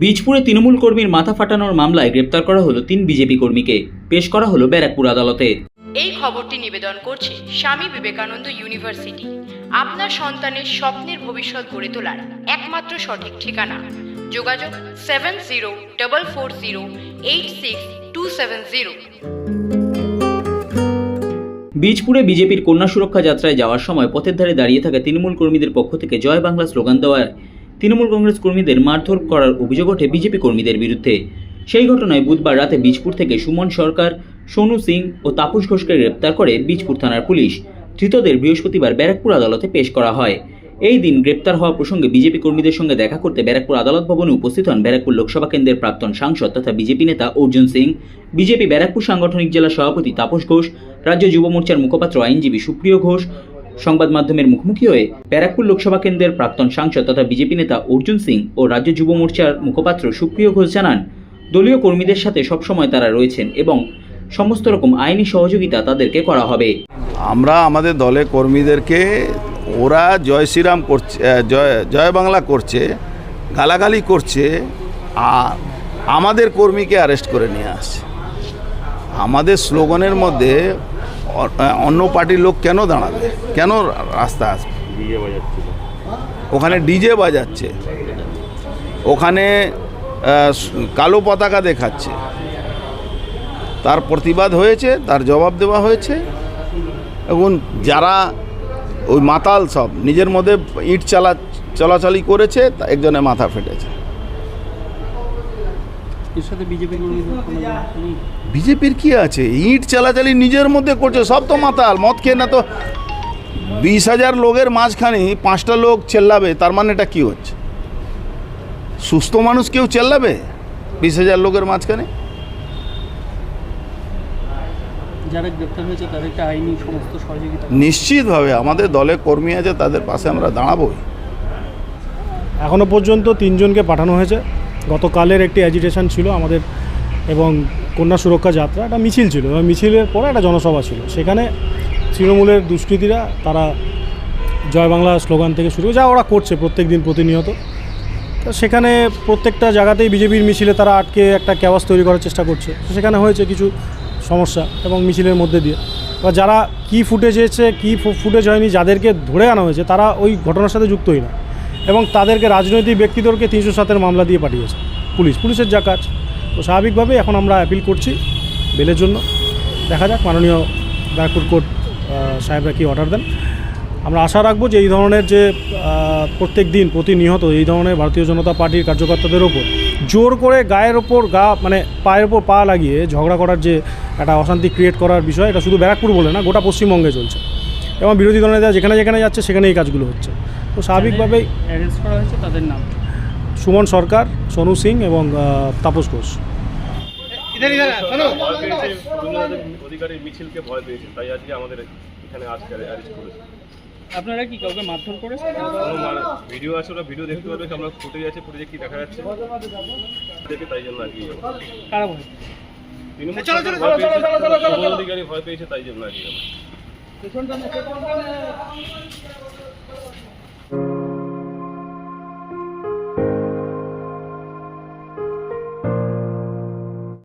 বীজপুরে তৃণমূল কর্মীর মাথা ফাটানোর মামলায় গ্রেপ্তার করা হলো তিন বিজেপি কর্মীকে। পেশ করা হলো ব্যারাকপুর আদালতে। এই খবরটি নিবেদন করছে স্বামী বিবেকানন্দ ইউনিভার্সিটি। আপনার সন্তানের স্বপ্নের ভবিষ্যৎ গড়ে তোলার একমাত্র সঠিক ঠিকানা। যোগাযোগ seven zero double four zero eight six two seven zero. বীজপুরে বিজেপির কন্যা সুরক্ষা যাত্রায় যাওয়ার সময় পথের ধারে দাঁড়িয়ে থাকা তৃণমূল কর্মীদের পক্ষ থেকে জয় বাংলা স্লোগান দেওয়ায় তৃণমূল কংগ্রেস কর্মীদের মারধর করার অভিযোগ ওঠে বিজেপি কর্মীদের বিরুদ্ধে। সেই ঘটনায় বুধবার রাতে বীজপুর থেকে সুমন সরকার, সোনু সিং ও তাপস ঘোষকে গ্রেপ্তার করে বীজপুর থানার পুলিশ। ধৃতদের বৃহস্পতিবার ব্যারাকপুর আদালতে পেশ করা হয়। এই দিন গ্রেপ্তার হওয়া প্রসঙ্গে বিজেপি কর্মীদের সঙ্গে দেখা করতে ব্যারাকপুর আদালত ভবনে উপস্থিত হন ব্যারাকপুর লোকসভা কেন্দ্রের প্রাক্তন সাংসদ তথা বিজেপি নেতা অর্জুন সিং। বিজেপি ব্যারাকপুর সাংগঠনিক জেলা সভাপতি তাপস ঘোষ, রাজ্য যুব মোর্চার মুখপাত্র আইনজীবী সুপ্রিয় ঘোষ সংবাদ মাধ্যমের মুখোমুখি হয়ে ব্যারাকপুর লোকসভা কেন্দ্রের প্রাক্তন সাংসদ তথা বিজেপি নেতা অর্জুন সিং ও রাজ্য যুব মোর্চার মুখপাত্র সুপ্রিয় ঘোষ জানান, দলীয় কর্মীদের সাথে সবসময় তারা রয়েছেন এবং সমস্ত রকম আইনি সহযোগিতা তাদেরকে করা হবে। আমরা আমাদের দলে কর্মীদেরকে, ওরা জয় শ্রীরাম করছে জয় জয় বাংলা করছে, গালাগালি করছে আর আমাদের কর্মীকে অ্যারেস্ট করে নিয়ে আসছে। আমাদের স্লোগানের মধ্যে অন্য পার্টির লোক কেন দাঁড়াবে? কেন রাস্তা আসবে ওখানে ডিজে বাজাচ্ছে। ওখানে কালো পতাকা দেখাচ্ছে। তার প্রতিবাদ হয়েছে, তার জবাব দেওয়া হয়েছে। এবং যারা ওই মাতাল সব, নিজের মধ্যে ইট চালা চলাচলি করেছে, তা একজনের মাথা ফেটেছে। এর সাথে বিজেপির কি আছে? ইট চালাচালি নিজের মধ্যে করছে সব তো মাতাল মদ খেয়ে না তো। বিশ হাজার লোকের মাঝখানে পাঁচটা লোক চেল্লাবে তার মানে এটা কি হচ্ছে? সুস্থ মানুষ কেউ চেল্লাবে বিশ হাজার লোকের মাঝখানে? যারা গ্রেপ্তার হয়েছে তাদেরকে আইনি সমস্ত সহযোগিতা নিশ্চিতভাবে আমাদের দলে কর্মী আছে তাদের পাশে আমরা দাঁড়াবোই। এখনও পর্যন্ত তিনজনকে পাঠানো হয়েছে। গতকালের একটি অ্যাজিটেশন ছিল আমাদের এবং কন্যা সুরক্ষা যাত্রা একটা মিছিল ছিল এবং মিছিলের পরে একটা জনসভা ছিল। সেখানে তৃণমূলের দুষ্কৃতীরা তারা জয় বাংলা স্লোগান থেকে শুরু যা ওরা করছে প্রত্যেক দিন প্রতিনিয়ত। তো সেখানে প্রত্যেকটা জায়গাতেই বিজেপির মিছিলে তারা আটকে একটা ক্যাওয়াস তৈরি করার চেষ্টা করছে। তো সেখানে হয়েছে কিছু সমস্যা এবং মিছিলের মধ্যে দিয়ে। বা যারা কী ফুটেজ হয়েছে কী ফুটেজ হয়নি, যাদেরকে ধরে আনা হয়েছে, তারা ওই ঘটনার সাথে যুক্তই না। এবং তাদেরকে রাজনৈতিক ব্যক্তিদেরকে তিনশো সাতের মামলা দিয়ে পাঠিয়েছে। পুলিশ, পুলিশের যা কাজ। তো স্বাভাবিকভাবেই এখন আমরা অ্যাপিল করছি বেলের জন্য। দেখা যাক মাননীয় ব্যারাকপুর কোর্ট সাহেবরা কি অর্ডার দেন। আমরা আশা রাখব যে এই ধরনের যে প্রত্যেক দিন প্রতিনিয়ত এই ধরনের ভারতীয় জনতা পার্টির কার্যকর্তাদের ওপর জোর করে গায়ের ওপর গা মানে পায়ের ওপর পা লাগিয়ে ঝগড়া করার যে একটা অশান্তি ক্রিয়েট করার বিষয়, এটা শুধু ব্যারাকপুর বলে না, গোটা পশ্চিমবঙ্গে চলছে। এবং বিরোধী দলেরা যেখানে যেখানে যাচ্ছে সেখানে এই কাজগুলো হচ্ছে। তো স্বাভাবিকভাবেই অ্যারেস্ট করা হয়েছে তাদের নাম? সুমন সরকার সোনু সিং এবং তাপস ঘোষ। ভয় পেয়েছে দুর্নীতি মিছিলকে ভয় পেয়েছে তাই আজকে আমাদের এখানে আজকে অ্যারেস্ট করেছে। আপনারা কি কাউকে মারধর করেছেন? ভিডিও আছে ওরা ভিডিও দেখতে পারবে আমরা ফুটেজ আছে ফুটেজে কি দেখা যাচ্ছে। দেখে তাই জন্য আজকে যাব। কারা ভয় তৃণমূল পেয়েছে অধিকারী ভয় পেয়েছে তাই জন্য আজকে।